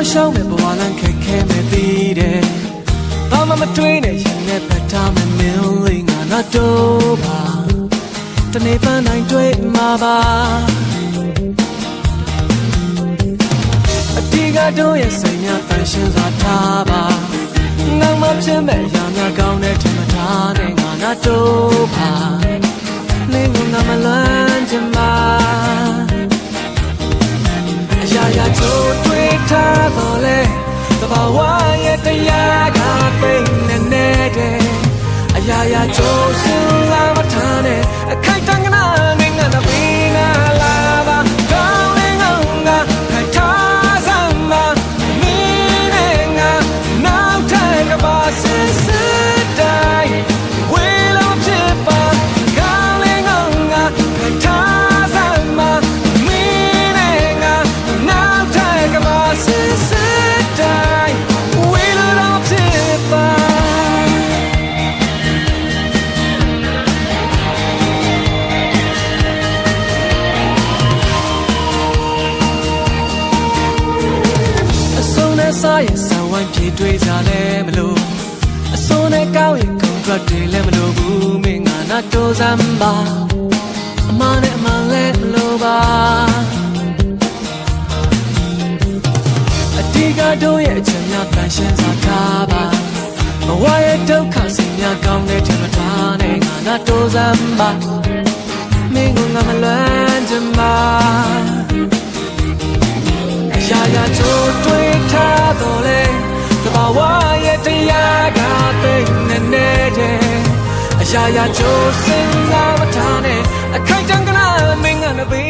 တော့ရှောင်းမဲ့ဘဝလမ်းခက်ခဲမဲ့သေးတယ်။ဘာမှမတွေးနဲ့ရင်နဲ့ပတ်ထားမဲ့မင်းလေးငါနာတော့ပါ။တနေ့ပန်းတိုင်းတွေ့မှာပါ။အတီးကတော့ရဲ့စိတ်များတန်ရှင်းစွာထားပါ။ငါမှဖြစ်မဲ့ရာများကောင်းတဲ့ ထားတော့လေတဘာဝရဲ့တရားကပိတ်နေနေတဲ့အရာရာချိုးစင်လာမထားနဲ့ အစိုးနဲ့စားရင်ဆံဝိုင်းပြေတွေးစားလည်းမလို့အစိုးနဲ့ကောင်းရင် contract တွေလည်းမလို့ဘူးမင်းငါနာတိုးစမ်းပါအမနဲ့အမလည်းမလို့ပါအတီးကတို့ရဲ့အချက်များတန်ရှင်းစွာထားပါဘဝရဲ့ဒုက္ခစိတ်များကောင်းတဲ့ထင်မထားနဲ့ငါနာတိုးစမ်းပါမင်းကငါမလွမ်းချင်ပါ ရာရာချိုးစင်လာမထားနဲ့အခိုက်တန်ကနာမင်းကနဘေးနာ